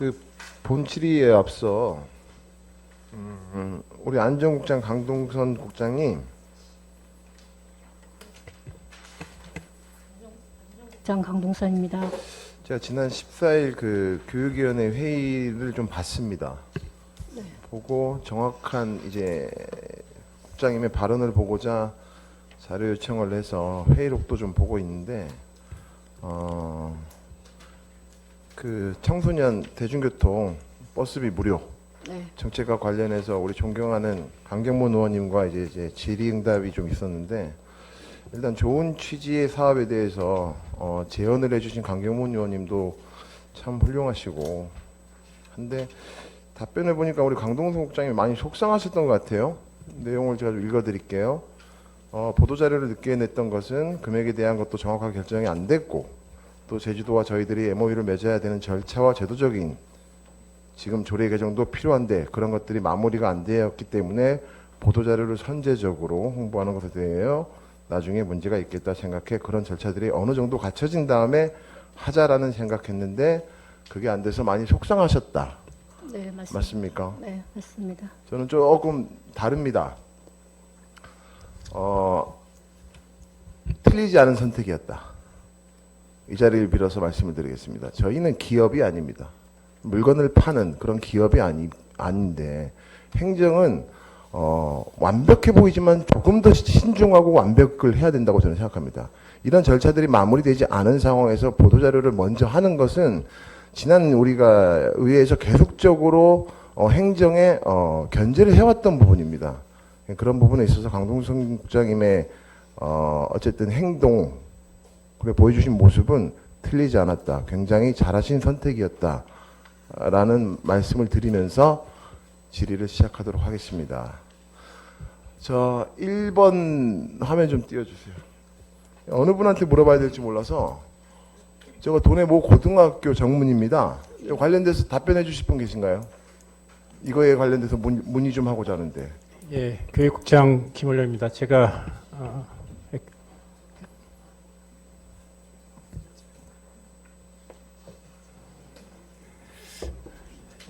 그 본질이에 앞서 음, 우리 안전국장 강동선 국장이 장 강동선입니다. 제가 지난 14일 그 교육위원회 회의를 좀 봤습니다. 보고 정확한 이제 국장님의 발언을 보고자 자료 요청을 해서 회의록도 좀 보고 있는데 어, 그 청소년 대중교통 버스비 무료 네. 정책과 관련해서 우리 존경하는 강경문 의원님과 이제, 이제 질의응답이 좀 있었는데 일단 좋은 취지의 사업에 대해서 어, 제언을 해주신 강경문 의원님도 참 훌륭하시고 한데 답변을 보니까 우리 강동석 국장이 많이 속상하셨던 것 같아요. 내용을 제가 좀 읽어드릴게요. 어, 보도 자료를 늦게 냈던 것은 금액에 대한 것도 정확하게 결정이 안 됐고 또 제주도와 저희들이 MOU를 맺어야 되는 절차와 제도적인 지금 조례 개정도 필요한데 그런 것들이 마무리가 안 되었기 때문에 보도 자료를 선제적으로 홍보하는 것에 대하여 나중에 문제가 있겠다 생각해 그런 절차들이 어느 정도 갖춰진 다음에 하자라는 생각했는데 그게 안 돼서 많이 속상하셨다. 네, 맞습니다. 맞습니까? 네, 맞습니다. 저는 조금 다릅니다. 어, 틀리지 않은 선택이었다. 이 자리를 빌어서 말씀을 드리겠습니다. 저희는 기업이 아닙니다. 물건을 파는 그런 기업이 아니, 아닌데 행정은 어, 완벽해 보이지만 조금 더 신중하고 완벽을 해야 된다고 저는 생각합니다. 이런 절차들이 마무리되지 않은 상황에서 보도자료를 먼저 하는 것은 지난 우리가 의회에서 계속적으로 어, 행정에 어, 견제를 해왔던 부분입니다. 그런 부분에 있어서 강동선 국장님의 어, 어쨌든 행동 그리고 보여주신 모습은 틀리지 않았다. 굉장히 잘하신 선택이었다. 라는 말씀을 드리면서 질의를 시작하도록 하겠습니다. 저 1번 화면 좀 띄워주세요. 어느 분한테 물어봐야 될지 몰라서 저거 돈의 모 고등학교 정문입니다. 관련돼서 답변해 주실 분 계신가요? 이거에 관련돼서 문, 문의 좀 하고자 하는데. 예, 교육국장 김원령입니다. 제가 어,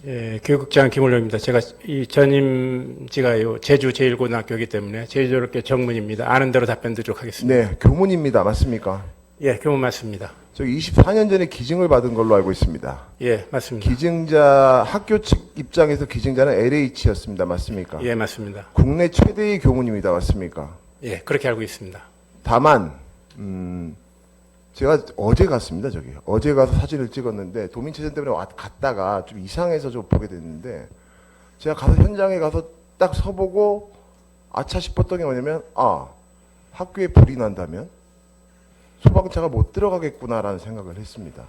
예, 교육국장 김원령입니다. 제가 이 전임지가 요 제주 제1고등학교이기 때문에 제주도롭게 정문입니다. 아는 대로 답변 드리도록 하겠습니다. 네, 교문입니다. 맞습니까? 예, 교문 맞습니다. 저기 24년 전에 기증을 받은 걸로 알고 있습니다. 예, 맞습니다. 기증자 학교 측 입장에서 기증자는 LH였습니다. 맞습니까? 예, 맞습니다. 국내 최대의 교문입니다. 맞습니까? 예, 그렇게 알고 있습니다. 다만 음, 제가 어제 갔습니다. 저기 어제 가서 사진을 찍었는데 도민체전 때문에 왔, 갔다가 좀 이상해서 좀 보게 됐는데 제가 가서 현장에 가서 딱 서보고 아차 싶었던 게 뭐냐면 아 학교에 불이 난다면 소방차가 못 들어가겠구나라는 생각을 했습니다.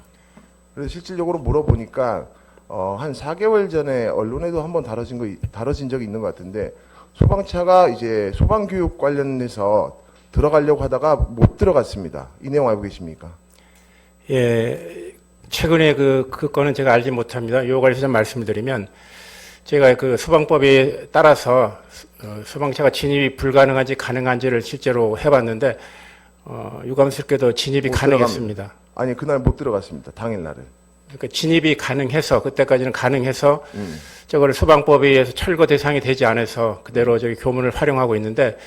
그래서 실질적으로 물어보니까 어, 한 4개월 전에 언론에도 한번 다뤄진 거 다뤄진 적이 있는 것 같은데 소방차가 이제 소방 교육 관련해서 들어가려고 하다가 못 들어갔습니다. 이 내용 알고 계십니까? 예, 최근에 그, 그 건은 제가 알지 못합니다. 요 관해서 좀 말씀을 드리면, 제가 그 소방법에 따라서 어, 소방차가 진입이 불가능한지 가능한지를 실제로 해봤는데, 어, 유감스럽게도 진입이 못 가능했습니다. 아니 그날 못 들어갔습니다. 당일날은. 그러니까 진입이 가능해서, 그때까지는 가능해서, 음. 저거를 소방법에 의해서 철거 대상이 되지 않아서 그대로 저기 교문을 활용하고 있는데,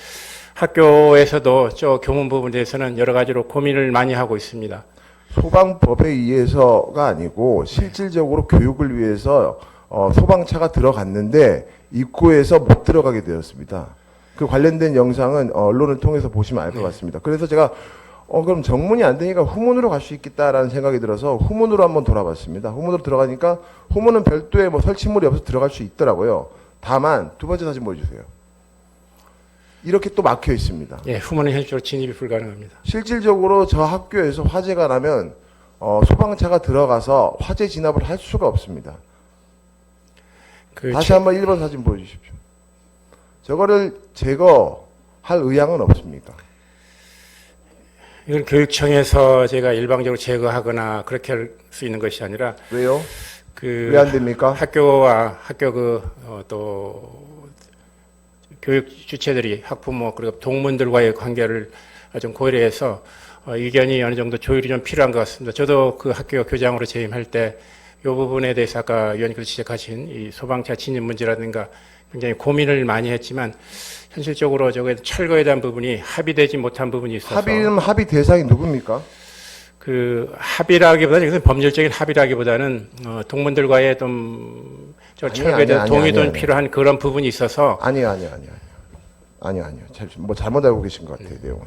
학교에서도 저 교문 부분에 대해서는 여러 가지로 고민을 많이 하고 있습니다. 소방법에 의해서가 아니고 실질적으로 교육을 위해서 어, 소방차가 들어갔는데 입구에서 못 들어가게 되었습니다. 그 관련된 영상은 어, 언론을 통해서 보시면 알 것 같습니다. 그래서 제가 어 그럼 정문이 안 되니까 후문으로 갈 수 있겠다라는 생각이 들어서 후문으로 한번 돌아봤습니다. 후문으로 들어가니까 후문은 별도의 뭐 설치물이 없어서 들어갈 수 있더라고요. 다만 두 번째 사진 보여주세요. 이렇게 또 막혀 있습니다. 예, 후문은 현실적으로 진입이 불가능합니다. 실질적으로 저 학교에서 화재가 나면 어, 소방차가 들어가서 화재 진압을 할 수가 없습니다. 그 다시 최- 한번 1번 사진 보여주십시오. 저거를 제거할 의향은 없습니까? 이건 교육청에서 제가 일방적으로 제거하거나 그렇게 할 수 있는 것이 아니라 왜요? 그 왜 안 됩니까? 학교와 학교 그또 교육 주체들이 학부모 그리고 동문들과의 관계를 좀 고려해서 어, 의견이 어느 정도 조율이 좀 필요한 것 같습니다. 저도 그 학교 교장으로 재임할 때 이 부분에 대해서 아까 위원님께서 지적하신 이 소방차 진입 문제라든가 굉장히 고민을 많이 했지만 현실적으로 저게 철거에 대한 부분이 합의되지 못한 부분이 있어서 합의는 합의 대상이 누굽니까? 그 합의라기보다는 이것은 법률적인 합의라기보다는 어, 동문들과의 대한 아니, 동의도. 필요한 그런 부분이 있어서 아니요, 아니요, 아니요, 아니요, 아니요, 아니요. 잘, 뭐 잘못 알고 계신 것 같아요 내용을.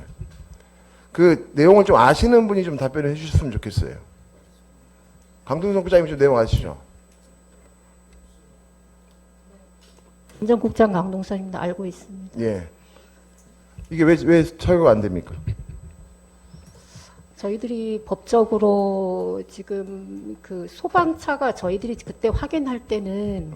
그 내용을 좀 아시는 분이 좀 답변을 해주셨으면 좋겠어요. 강동석 부장님 좀 내용 아시죠? 안전국장 강동선입니다. 알고 있습니다. 예. 이게 왜 왜 철거가 안 됩니까? 저희들이 법적으로 지금 그 소방차가 저희들이 그때 확인할 때는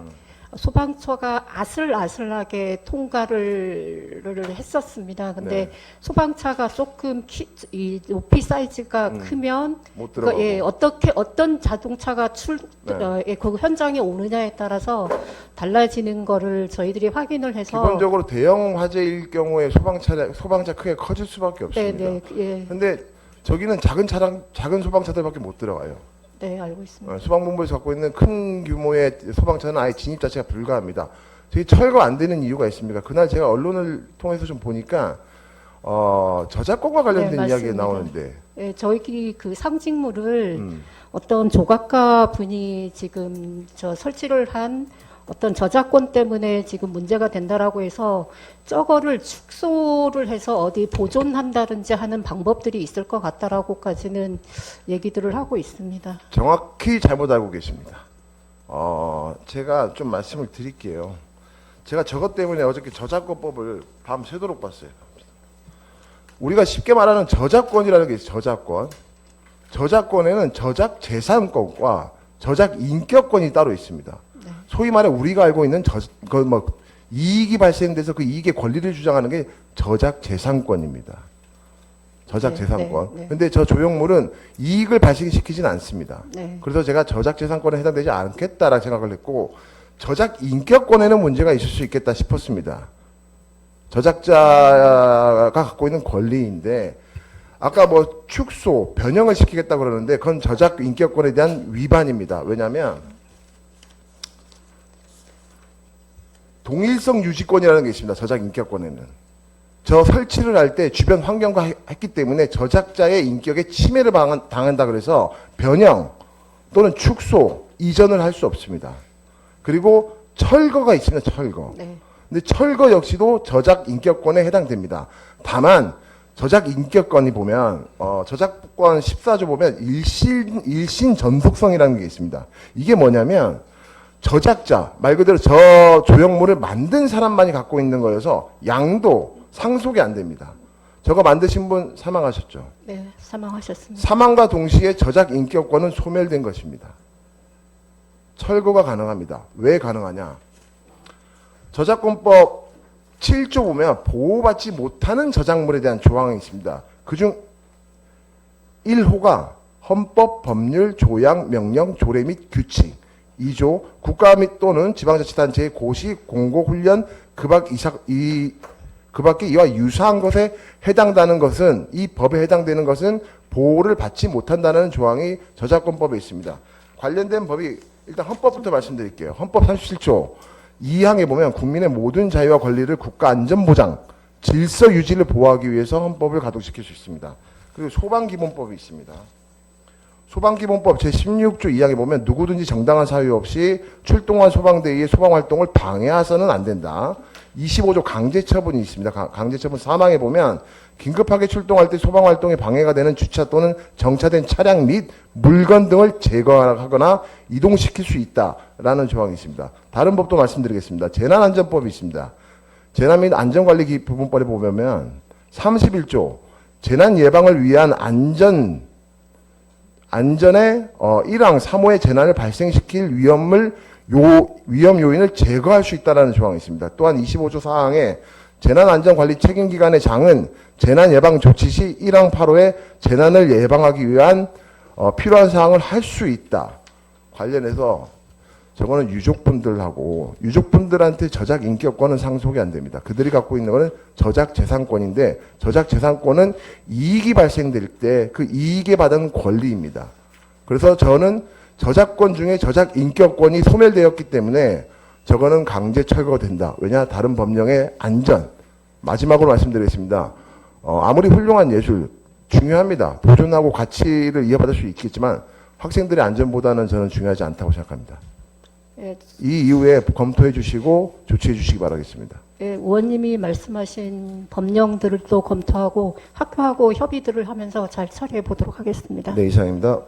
소방차가 아슬아슬하게 통과를 했었습니다. 근데 네. 소방차가 조금 키, 이 높이 사이즈가 음. 크면 못 그. 예, 어떻게 어떤 자동차가 출 네. 어, 예, 그 현장에 오느냐에 따라서 달라지는 거를 저희들이 확인을 해서 기본적으로 대형 화재일 경우에 소방차 소방차 크게 커질 수밖에 네, 없습니다. 네, 예, 근데 저기는 작은 차량, 작은 소방차들밖에 못 들어가요. 네, 알고 있습니다. 어, 소방본부에서 갖고 있는 큰 규모의 소방차는 아예 진입 자체가 불가합니다. 저희 철거 안 되는 이유가 있습니까? 그날 제가 언론을 통해서 좀 보니까 어, 저작권과 관련된 네, 이야기가. 나오는데, 예, 저희끼리 그 상징물을 음, 어떤 조각가 분이 지금 저 설치를 한 어떤 저작권 때문에 지금 문제가 된다라고 해서 저거를 축소를 해서 어디 보존한다든지 하는 방법들이 있을 것 같다라고까지는 얘기들을 하고 있습니다. 정확히 잘못 알고 계십니다. 어, 제가 좀 말씀을 드릴게요. 제가 저것 때문에 어저께 저작권법을 밤 새도록 봤어요. 우리가 쉽게 말하는 저작권이라는 게 있어요. 저작권. 저작권에는 저작 재산권과 저작 인격권이 따로 있습니다. 소위 말해 우리가 알고 있는 저, 그뭐 이익이 발생돼서 그 이익의 권리를 주장하는 게 저작 재산권입니다. 저작 네, 재산권. 네, 네. 근데 저 조형물은 이익을 발생시키진 않습니다. 네. 그래서 제가 저작 재산권에 해당되지 않겠다라 생각을 했고 저작 인격권에는 문제가 있을 수 있겠다 싶었습니다. 저작자가 갖고 있는 권리인데 아까 뭐 축소, 변형을 시키겠다 그러는데 그건 저작 인격권에 대한 위반입니다. 왜냐하면 동일성 유지권이라는 게 있습니다. 저작 인격권에는. 저 설치를 할 때 주변 환경과 해- 했기 때문에 저작자의 인격에 침해를 당한- 당한다 그래서 변형 또는 축소, 이전을 할 수 없습니다. 그리고 철거가 있습니다. 철거. 네. 근데 철거 역시도 저작 인격권에 해당됩니다. 다만 저작 인격권이 보면 어, 저작권 14조 보면 일신 일신 전속성이라는 게 있습니다. 이게 뭐냐면 저작자 말 그대로 저 조형물을 만든 사람만이 갖고 있는 거여서 양도 상속이 안 됩니다. 저거 만드신 분 사망하셨죠. 네, 사망하셨습니다. 사망과 동시에 저작 인격권은 소멸된 것입니다. 철거가 가능합니다. 왜 가능하냐? 저작권법 7조 보면 보호받지 못하는 저작물에 대한 조항이 있습니다. 그중 1호가 헌법, 법률, 조약, 명령, 조례 및 규칙. 2조 국가 및 또는 지방자치단체의 고시, 공고, 훈련, 그밖 이상 이 그밖에 이와 유사한 것에 해당되는 것은 이 법에 해당되는 것은 보호를 받지 못한다는 조항이 저작권법에 있습니다. 관련된 법이 일단 헌법부터 말씀드릴게요. 헌법 37조 2항에 보면 국민의 모든 자유와 권리를 국가 안전 보장, 질서 유지를 보호하기 위해서 헌법을 가동시킬 수 있습니다. 그리고 소방기본법이 있습니다. 소방기본법 제16조 2항에 보면 누구든지 정당한 사유 없이 출동한 소방대의 소방활동을 방해해서는 안 된다. 25조 강제처분이 있습니다. 가- 강제처분 사망에 보면 긴급하게 출동할 때 소방활동에 방해가 되는 주차 또는 정차된 차량 및 물건 등을 제거하거나 이동시킬 수 있다라는 조항이 있습니다. 다른 법도 말씀드리겠습니다. 재난안전법이 있습니다. 재난 및 안전관리 부분법에 보면 31조 재난 예방을 위한 안전 안전의 어, 1항 3호의 재난을 발생시킬 위험을 요 위험 요인을 제거할 수 있다라는 조항이 있습니다. 또한 25조 4항에 재난안전관리 책임기관의 장은 재난 예방 조치 시 1항 8호에 재난을 예방하기 위한 어, 필요한 사항을 할 수 있다. 관련해서 저거는 유족분들하고 유족분들한테 저작 인격권은 상속이 안 됩니다. 그들이 갖고 있는 거는 저작 재산권인데 저작 재산권은 이익이 발생될 때 그 이익에 받은 권리입니다. 그래서 저는 저작권 중에 저작 인격권이 소멸되었기 때문에 저거는 강제 철거된다. 왜냐 다른 법령의 안전. 마지막으로 말씀드리겠습니다. 어, 아무리 훌륭한 예술 중요합니다. 보존하고 가치를 이어받을 수 있겠지만 학생들의 안전보다는 저는 중요하지 않다고 생각합니다. 예, 이 이후에 검토해 주시고 조치해 주시기 바라겠습니다. 예, 의원님이 말씀하신 법령들을 또 검토하고 학교하고 협의들을 하면서 잘 처리해 보도록 하겠습니다. 네, 이상입니다.